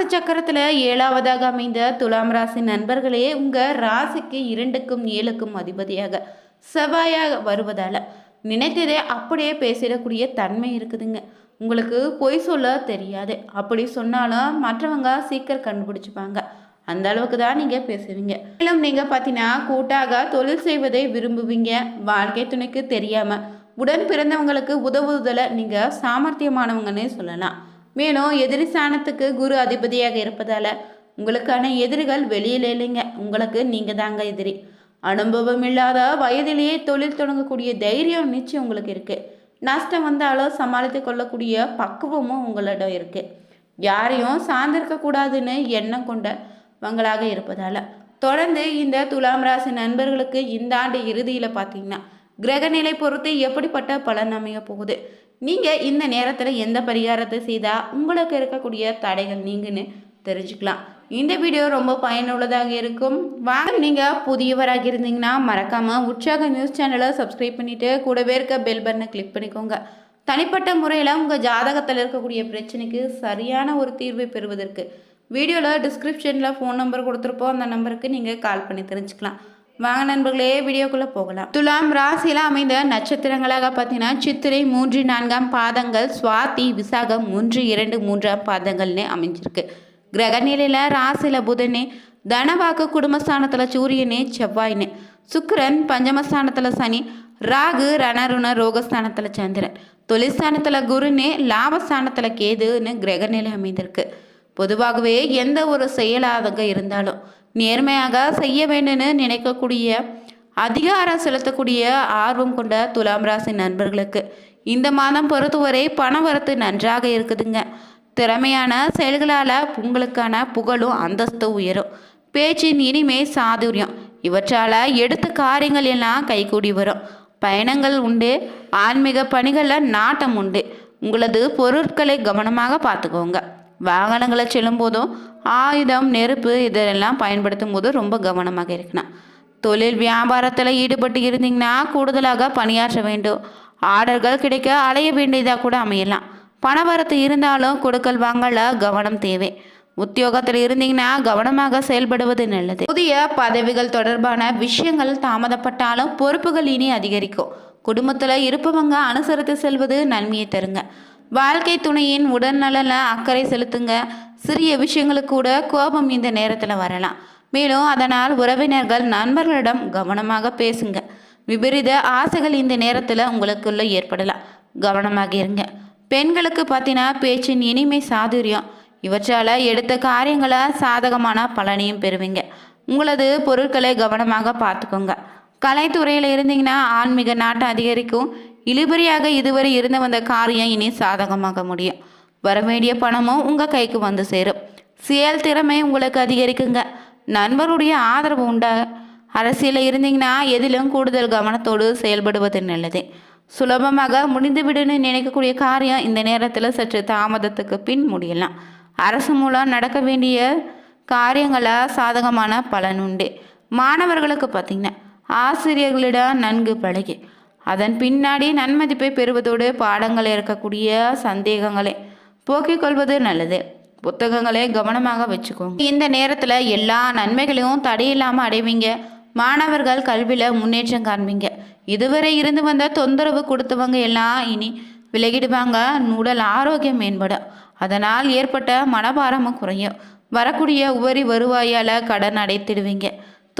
ராசி சக்கரத்தில் ஏழாவதாக அமைந்த துலாம் ராசி நண்பர்களே உங்கள் ராசிக்கு இரண்டுக்கும் ஏழுக்கும் அதிபதியாக செவ்வாயாக வருவதால் நினைத்ததே அப்படியே பேசிடக்கூடிய தன்மை இருக்குதுங்க. உங்களுக்கு பொய் சொல்ல தெரியாது. அப்படி சொன்னாலும் மற்றவங்க சீக்கிரம் கண்டுபிடிச்சிப்பாங்க. அந்த அளவுக்கு தான் நீங்கள் பேசுவீங்க. மேலும் நீங்கள் பார்த்தீங்கன்னா கூட்டாக தொழில் செய்வதை விரும்புவீங்க. வாழ்க்கை துணைக்கு தெரியாமல் உடன் பிறந்தவங்களுக்கு உதவுதலை நீங்கள் சாமர்த்தியமானவங்கன்னே சொல்லலாம். மேலும் எதிரி ஸ்தானத்துக்கு குரு அதிபதியாக இருப்பதால் உங்களுக்கான எதிரிகள் வெளியில் இல்லைங்க. உங்களுக்கு நீங்கள் தாங்க எதிரி. அனுபவம் இல்லாத வயதிலேயே தொழில் தொடங்கக்கூடிய தைரியம் நிச்சயம் உங்களுக்கு இருக்குது நஷ்டம் வந்தாலும் சமாளித்து கொள்ளக்கூடிய பக்குவமும் உங்களிடம் இருக்குது யாரையும் சார்ந்திருக்க கூடாதுன்னு எண்ணம் கொண்டவங்களாக இருப்பதால். தொடர்ந்து இந்த துலாம் ராசி நண்பர்களுக்கு இந்த ஆண்டு இறுதியில் பார்த்தீங்கன்னா கிரகநிலை பொறுத்து எப்படிப்பட்ட பலன் அமைய போகுது? நீங்கள் இந்த நேரத்தில் எந்த பரிகாரத்தை செய்தால் உங்களுக்கு இருக்கக்கூடிய தடைகள் நீங்கன்னு தெரிஞ்சுக்கலாம். இந்த வீடியோ ரொம்ப பயனுள்ளதாக இருக்கும். வாங்க நீங்கள் புதியவராக இருந்தீங்கன்னா மறக்காமல் உற்சாக நியூஸ் சேனலை சப்ஸ்கிரைப் பண்ணிவிட்டு கூடவே இருக்க பெல் பட்டனை கிளிக் பண்ணிக்கோங்க. தனிப்பட்ட முறையில் உங்கள் ஜாதகத்தில் இருக்கக்கூடிய பிரச்சனைக்கு சரியான ஒரு தீர்வை பெறுவதற்கு வீடியோவில் டிஸ்கிரிப்ஷனில் ஃபோன் நம்பர் கொடுத்துருப்போம். அந்த நம்பருக்கு நீங்கள் கால் பண்ணி தெரிஞ்சுக்கலாம். வாங்க நண்பர்களே வீடியோக்குள்ளே போகலாம். துலாம் ராசியில் அமைந்த நட்சத்திரங்களாக பார்த்தீங்கன்னா சித்திரை மூன்று நான்காம் பாதங்கள் சுவாதி விசாகம் மூன்று இரண்டு மூன்றாம் பாதங்கள்னு அமைஞ்சிருக்கு. கிரகநிலையில் ராசியில் புதனே தனவாக்கு குடும்பஸ்தானத்தில் சூரியனே செவ்வாயினே. சுக்கரன் பஞ்சமஸ்தானத்தில் சனி ராகு ரணருண ரோகஸ்தானத்தில் சந்திரன். தொழிற்ஸ்தானத்தில் குருனே லாபஸ்தானத்தில் கேதுன்னு கிரகநிலை அமைந்திருக்கு. பொதுவாகவே எந்த ஒரு செயலாக இருந்தாலும் நேர்மையாக செய்ய வேண்டும்னு நினைக்கக்கூடிய அதிகாரம் செலுத்தக்கூடிய ஆர்வம் கொண்ட துலாம் ராசி நண்பர்களுக்கு இந்த மாதம் பொறுத்தவரை பண வரத்து நன்றாக இருக்குதுங்க. திறமையான செயல்களால் உங்களுக்கான புகழும் அந்தஸ்து உயரும். பேச்சின் இனிமை சாதுரியம். இவற்றால் எடுத்த காரியங்கள் எல்லாம் கைகூடி வரும். பயணங்கள் உண்டு. ஆன்மீக பணிகளில் நாட்டம் உண்டு. உங்களது பொருட்களை கவனமாக பார்த்துக்கோங்க. வாகனங்களை செல்லும் போதும் ஆயுதம் நெருப்பு இதெல்லாம் பயன்படுத்தும் போது ரொம்ப கவனமாக இருக்கணும். தொழில் வியாபாரத்தில் ஈடுபட்டு இருந்தீங்கன்னா கூடுதலாக பணியாற்ற வேண்டும். ஆர்டர்கள் கிடைக்க அலைய வேண்டியதாக கூட அமையலாம். பணவரத்து இருந்தாலும் கொடுக்கல் வாங்கல கவனம் தேவை. உத்தியோகத்தில் இருந்தீங்கன்னா கவனமாக செயல்படுவது நல்லது. புதிய பதவிகள் தொடர்பான விஷயங்கள் தாமதப்பட்டாலும் பொறுப்புகள் இனி அதிகரிக்கும். குடும்பத்தில் இருப்பவங்க அனுசரித்து செல்வது நன்மையை தருங்க. வாழ்க்கை துணையின் உடல்நலனில் அக்கறை செலுத்துங்க. சிறிய விஷயங்களுக்கு கூட கோபம் இந்த நேரத்தில் வரலாம். மேலும் அதனால் உறவினர்கள் நண்பர்களிடம் கவனமாக பேசுங்க. விபரீத ஆசைகள் இந்த நேரத்தில் உங்களுக்குள்ள ஏற்படலாம். கவனமாக இருங்க. பெண்களுக்கு பார்த்தீங்கன்னா பேச்சின் இனிமை சாதுரியம். இவற்றால் எடுத்த காரியங்களை சாதகமான பலனையும் பெறுவீங்க. உங்களது பொருட்களை கவனமாக பார்த்துக்கோங்க. கலைத்துறையில் இருந்தீங்கன்னா ஆன்மீக நாட்டம் அதிகரிக்கும். இழுபறியாக இதுவரை இருந்து வந்த காரியம் இனி சாதகமாக முடியும். வரவேண்டிய பணமும் உங்கள் கைக்கு வந்து சேரும். செயல் திறமை உங்களுக்கு அதிகரிக்குங்க. நண்பருடைய ஆதரவு உண்டா? அரசியலில் இருந்தீங்கன்னா எதிலும் கூடுதல் கவனத்தோடு செயல்படுவது நல்லது. சுலபமாக முடிந்துவிடுன்னு நினைக்கக்கூடிய காரியம் இந்த நேரத்தில் சற்று தாமதத்துக்கு பின் முடியலாம். அரசு மூலம் நடக்க வேண்டிய காரியங்களாக சாதகமான பலன் உண்டு. மாணவர்களுக்கு பார்த்திங்கன்னா ஆசிரியர்களிடம் நன்கு பழகி அதன் பின்னாடி நன்மதிப்பை பெறுவதோடு பாடங்களில் இருக்கக்கூடிய சந்தேகங்களை போக்கிக் கொள்வது நல்லது. புத்தகங்களை கவனமாக வச்சுக்கோங்க. இந்த நேரத்தில் எல்லா நன்மைகளையும் தடையில்லாமல் அடைவீங்க. மாணவர்கள் கல்வியில் முன்னேற்றம் காண்பீங்க. இதுவரை இருந்து வந்த தொந்தரவு கொடுத்தவங்க எல்லாம் இனி விலகிடுவாங்க. உடல் ஆரோக்கியம் மேம்படும் அதனால் ஏற்பட்ட மனபாரமும் குறையும். வரக்கூடிய உபரி வருவாயால் கடன் அடைத்திடுவீங்க.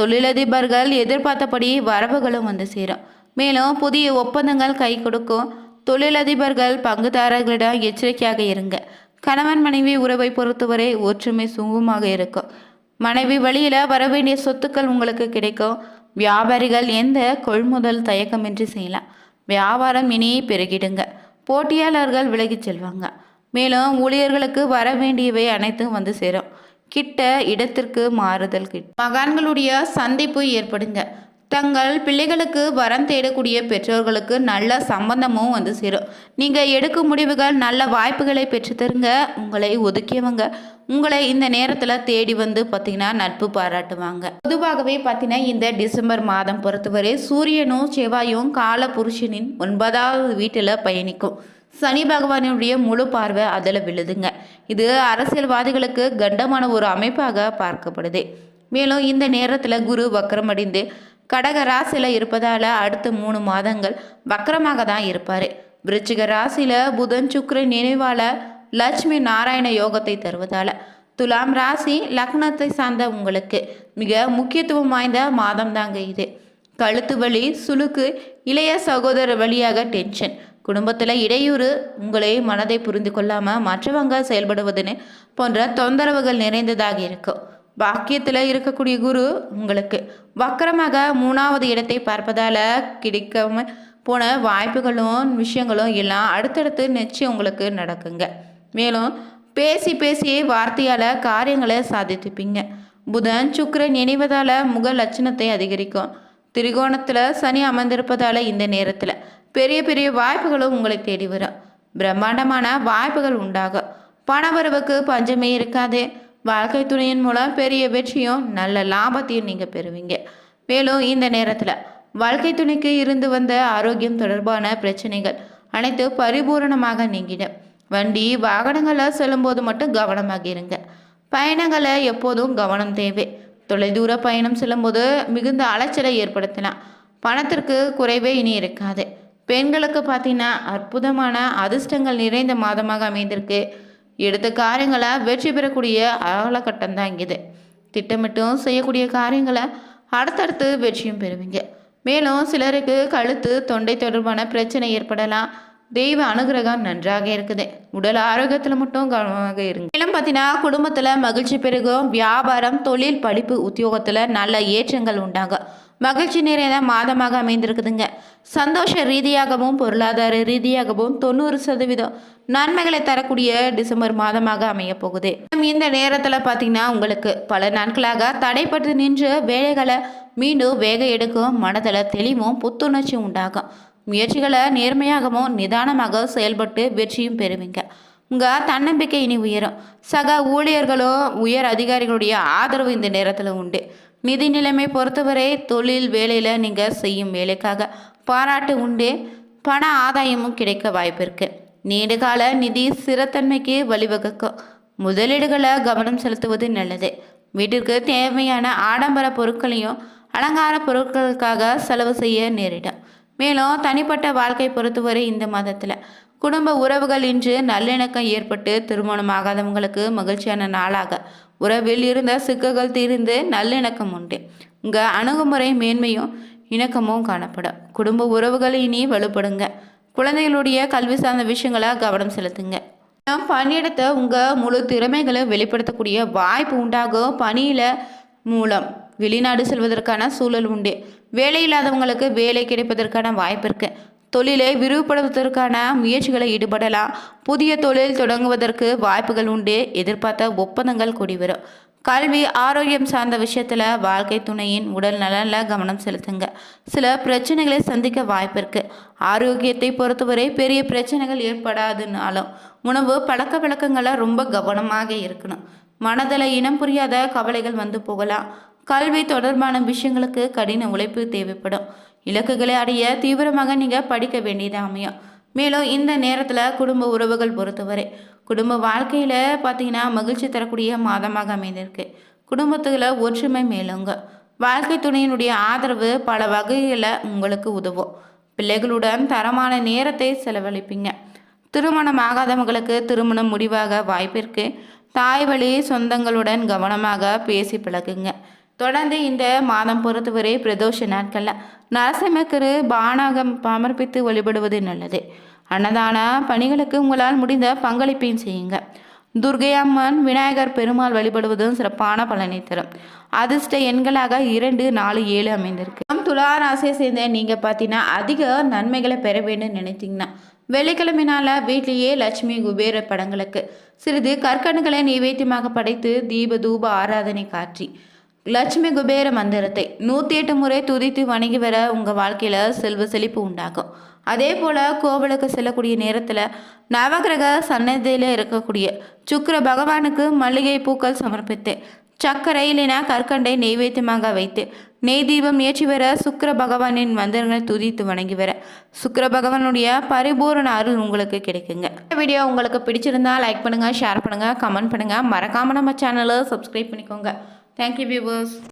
தொழிலதிபர்கள் எதிர்பார்த்தபடி வரவுகளும் வந்து சேரும். மேலும் புதிய ஒப்பந்தங்கள் கை கொடுக்கும். தொழிலதிபர்கள் பங்குதாரர்களிடம் எச்சரிக்கையாக இருங்க. கணவன் மனைவி உறவை பொறுத்தவரை ஒற்றுமை சுமூகமாக இருக்கும். மனைவி வழியில் வரவேண்டிய சொத்துக்கள் உங்களுக்கு கிடைக்கும். வியாபாரிகள் எந்த கொள்முதல் தயக்கமின்றி செய்யலாம். வியாபாரம் இனி பெருகிடுங்க. போட்டியாளர்கள் விலகிச் செல்வாங்க. மேலும் ஊழியர்களுக்கு வர வேண்டியவை அனைத்தும் வந்து சேரும். கிட்ட இடத்திற்கு மாறுதல் கிட்ட மகான்களுடைய சந்திப்பு ஏற்படுங்க. தங்கள் பிள்ளைகளுக்கு வரம் தேடக்கூடிய பெற்றோர்களுக்கு நல்ல சம்பந்தமும் வந்து சேரும். நீங்கள் எடுக்கும் முடிவுகள் நல்ல வாய்ப்புகளை பெற்றுத்தருங்க உங்களை ஒதுக்கியவங்க உங்களை இந்த நேரத்தில் தேடி வந்து பார்த்தீங்கன்னா நட்பு பாராட்டுவாங்க. பொதுவாகவே பார்த்தீங்கன்னா இந்த டிசம்பர் மாதம் பொறுத்தவரை சூரியனும் செவ்வாயும் கால புருஷனின் ஒன்பதாவது வீட்டில் பயணிக்கும். சனி பகவானுடைய முழு பார்வை அதில் விழுதுங்க. இது அரசியல்வாதிகளுக்கு கண்டமான ஒரு அமைப்பாக பார்க்கப்படுது. மேலும் இந்த நேரத்தில் குரு வக்கரமடைந்து கடக ராசியில் இருப்பதால் அடுத்த மூணு மாதங்கள் வக்கரமாக தான் இருப்பார். விருச்சிக ராசியில் புதன் சுக்கிரன் நினைவால லட்சுமி நாராயண யோகத்தை தருவதால் துலாம் ராசி லக்னத்தை சார்ந்த உங்களுக்கு மிக முக்கியத்துவம் வாய்ந்த மாதம் தாங்க இது. கழுத்து வலி சுளுக்கு இளைய சகோதரர் வழியாக டென்ஷன் குடும்பத்தில் இடையூறு உங்களை மனதை புரிந்து கொள்ளாமல் மற்றவங்க செயல்படுவதுன்னு போன்ற தொந்தரவுகள் நிறைந்ததாக இருக்கும். பாக்கியத்தில் இருக்கக்கூடிய குரு உங்களுக்கு. வக்கரமாக மூணாவது இடத்தை பார்ப்பதால் கிடைக்காம போன வாய்ப்புகளும் விஷயங்களும் எல்லாம் அடுத்தடுத்து நிச்சயம் உங்களுக்கு நடக்குங்க. மேலும் பேசி பேசி வார்த்தையால் காரியங்களை சாதித்துப்பீங்க. புதன் சுக்கரன் இணைவதால் முக லட்சணத்தை அதிகரிக்கும். திரிகோணத்தில் சனி அமர்ந்திருப்பதால் இந்த நேரத்தில் பெரிய பெரிய வாய்ப்புகளும் உங்களை தேடி வரும். பிரம்மாண்டமான வாய்ப்புகள் உண்டாகும். பணவரவுக்கு பஞ்சமே இருக்காது. வாழ்க்கை துணையின் மூலம் பெரிய வெற்றியும் நல்ல லாபத்தையும் நீங்கள் பெறுவீங்க. மேலும் இந்த நேரத்தில் வாழ்க்கை துணைக்கு இருந்து வந்த ஆரோக்கியம் தொடர்பான பிரச்சனைகள் அனைத்து பரிபூரணமாக நீங்கிடும். வண்டி வாகனங்களில் செல்லும்போது மட்டும் கவனமாக இருங்க. பயணங்களை எப்போதும் கவனம் தேவை. தொலைதூர பயணம் செல்லும்போது மிகுந்த அலைச்சலை ஏற்படுத்தலாம். பணத்திற்கு குறைவே இனி இருக்காது. பெண்களுக்கு பார்த்தீங்கன்னா அற்புதமான அதிர்ஷ்டங்கள் நிறைந்த மாதமாக அமைந்திருக்கு. எடுத்த காரியங்களை வெற்றி பெறக்கூடிய காலகட்டம் தான் இது. திட்டமிட்டும் செய்யக்கூடிய காரியங்களை அடுத்தடுத்து வெற்றியும் பெறுவீங்க. மேலும் சிலருக்கு கழுத்து தொண்டை தொடர்பான பிரச்சனை ஏற்படலாம். தெய்வ அனுகிரகம் நன்றாக இருக்குது. உடல் ஆரோக்கியத்தில் மட்டும் கவனமாக இருங்க. மேலும் பார்த்தீங்கன்னா குடும்பத்தில் மகிழ்ச்சி பெருகும். வியாபாரம் தொழில் படிப்பு உத்தியோகத்தில் நல்ல ஏற்றங்கள் உண்டாகும். மகிழ்ச்சி நிறைந்த மாதமாக அமைந்திருக்குதுங்க. சந்தோஷ ரீதியாகவும் பொருளாதார ரீதியாகவும் தொண்ணூறு சதவீதம் நன்மைகளை தரக்கூடிய டிசம்பர் மாதமாக அமைய போகுது இந்த நேரத்தில் பார்த்தீங்கன்னா உங்களுக்கு பல நாட்களாக தடைப்பட்டு நின்று வேலைகளை மீண்டும் வேக எடுக்கும் மனதில் தெளிவும் புத்துணர்ச்சியும் உண்டாகும். முயற்சிகளை நேர்மையாகவும் நிதானமாக செயல்பட்டு வெற்றியும் பெறுவீங்க. உங்கள் தன்னம்பிக்கை இனி உயரும். சக ஊழியர்களோ உயர் அதிகாரிகளுடைய ஆதரவு இந்த நேரத்தில் உண்டு. நிதி நிலைமை பொறுத்தவரை தொழில் வேலையில் நீங்கள் செய்யும் வேலைக்காக பாராட்டு உண்டு. பண ஆதாயமும் கிடைக்க வாய்ப்பு இருக்குது நீண்டகால நிதி ஸ்திரத்தன்மைக்கு வழிவகுக்கும் முதலீடுகளை கவனம் செலுத்துவது நல்லது. வீட்டிற்கு தேவையான ஆடம்பர பொருட்களையும் அலங்கார பொருட்களுக்காக செலவு செய்ய நேரிடும். மேலும் தனிப்பட்ட வாழ்க்கை பொறுத்தவரை இந்த மாதத்தில் குடும்ப உறவுகள் இன்று நல்லிணக்கம் ஏற்பட்டு திருமணமாகாதவங்களுக்கு மகிழ்ச்சியான நாளாக உறவில் இருந்த சிக்கல்கள் தீர்ந்து நல்லிணக்கம் உண்டு. உங்கள் அணுகுமுறை மேன்மையும் இணக்கமும் காணப்படும். குடும்ப உறவுகள் இனி வலுப்படுங்க. குழந்தைகளுடைய கல்வி சார்ந்த விஷயங்களை கவனம் செலுத்துங்க. பணியிடத்தை உங்கள் முழு திறமைகளை வெளிப்படுத்தக்கூடிய வாய்ப்பு உண்டாகும் பணியில் மூலம். வெளிநாடு செல்வதற்கான சூழல் உண்டு. வேலை இல்லாதவங்களுக்கு வேலை கிடைப்பதற்கான வாய்ப்பு இருக்குது தொழிலை விரிவுபடுத்துவதற்கான முயற்சிகளை ஈடுபடலாம். புதிய தொழில் தொடங்குவதற்கு வாய்ப்புகள் உண்டு. எதிர்பார்த்த ஒப்பந்தங்கள் கூடி வரும் கல்வி ஆரோக்கியம் சார்ந்த விஷயத்தில் வாழ்க்கை துணையின் உடல் நலனில் கவனம் செலுத்துங்க. சில பிரச்சனைகளை சந்திக்க வாய்ப்பு இருக்குது ஆரோக்கியத்தை பொறுத்தவரை பெரிய பிரச்சனைகள் ஏற்படாதுனாலும் உணவு பழக்க வழக்கங்களை ரொம்ப கவனமாக இருக்கணும். மனதில் இனம் புரியாத கவலைகள் வந்து போகலாம். கல்வி தொடர்பான விஷயங்களுக்கு கடின உழைப்பு தேவைப்படும். இலக்குகளை அடைய தீவிரமாக நீங்கள் படிக்க வேண்டியது அமையும். மேலும் இந்த நேரத்தில் குடும்ப உறவுகள் பொறுத்தவரை குடும்ப வாழ்க்கையில் பார்த்தீங்கன்னா மகிழ்ச்சி தரக்கூடிய மாதமாக அமைந்திருக்கு. குடும்பத்தில் ஒற்றுமை மேலுங்க. வாழ்க்கை துணையினுடைய ஆதரவு பல வகையில் உங்களுக்கு உதவும். பிள்ளைகளுடன் தரமான நேரத்தை செலவழிப்பீங்க. திருமணம் ஆகாதவங்களுக்கு திருமணம் முடிவாக வாய்ப்பிற்கு தாய் வழி சொந்தங்களுடன் கவனமாக பேசி பழகுங்க. தொடர்ந்து இந்த மாதம் பொறுத்தவரை பிரதோஷ நாட்களில் நரசிம்மக்கரு பானாகம் சமர்ப்பித்து வழிபடுவது நல்லது. அன்னதான பணிகளுக்கு உங்களால் முடிந்த பங்களிப்பையும் செய்யுங்க. துர்கை அம்மன் விநாயகர் பெருமாள் வழிபடுவதும் சிறப்பான பலனை தரும். அதிர்ஷ்ட எண்களாக இரண்டு நாலு ஏழு அமைந்திருக்கு. துலா ராசியை சேர்ந்த நீங்கள் பார்த்தீங்கன்னா அதிக நன்மைகளை பெற வேண்டும் நினைத்தீங்கன்னா வெள்ளிக்கிழமை நாளில் வீட்டிலேயே லட்சுமி குபேர படங்களுக்கு சிறிது கற்கண்டுகளை நைவேத்தியமாக படைத்து தீப தூப ஆராதனை காற்றி லட்சுமி குபேர மந்திரத்தை நூற்றி எட்டு முறை துதித்து வணங்கி வர உங்கள் வாழ்க்கையில் செல்வ செழிப்பு உண்டாகும். அதே போல் கோவிலுக்கு செல்லக்கூடிய நேரத்தில் நவகிரக சன்னதியில் இருக்கக்கூடிய சுக்கர பகவானுக்கு மல்லிகை பூக்கள் சமர்ப்பித்து சர்க்கரை இல்லைனா கற்கண்டை நெய்வேத்தியமாக வைத்து நெய் தீபம் ஏற்றி வர சுக்கர பகவானின் மந்திரங்களை துதித்து வணங்கி வர சுக்கர பகவானுடைய பரிபூரண அருள் உங்களுக்கு கிடைக்குங்க. இந்த வீடியோ உங்களுக்கு பிடிச்சிருந்தா லைக் பண்ணுங்கள் ஷேர் பண்ணுங்கள் கமெண்ட் பண்ணுங்கள் மறக்காமல் நம்ம சேனலை சப்ஸ்கிரைப் பண்ணிக்கோங்க. Thank you viewers.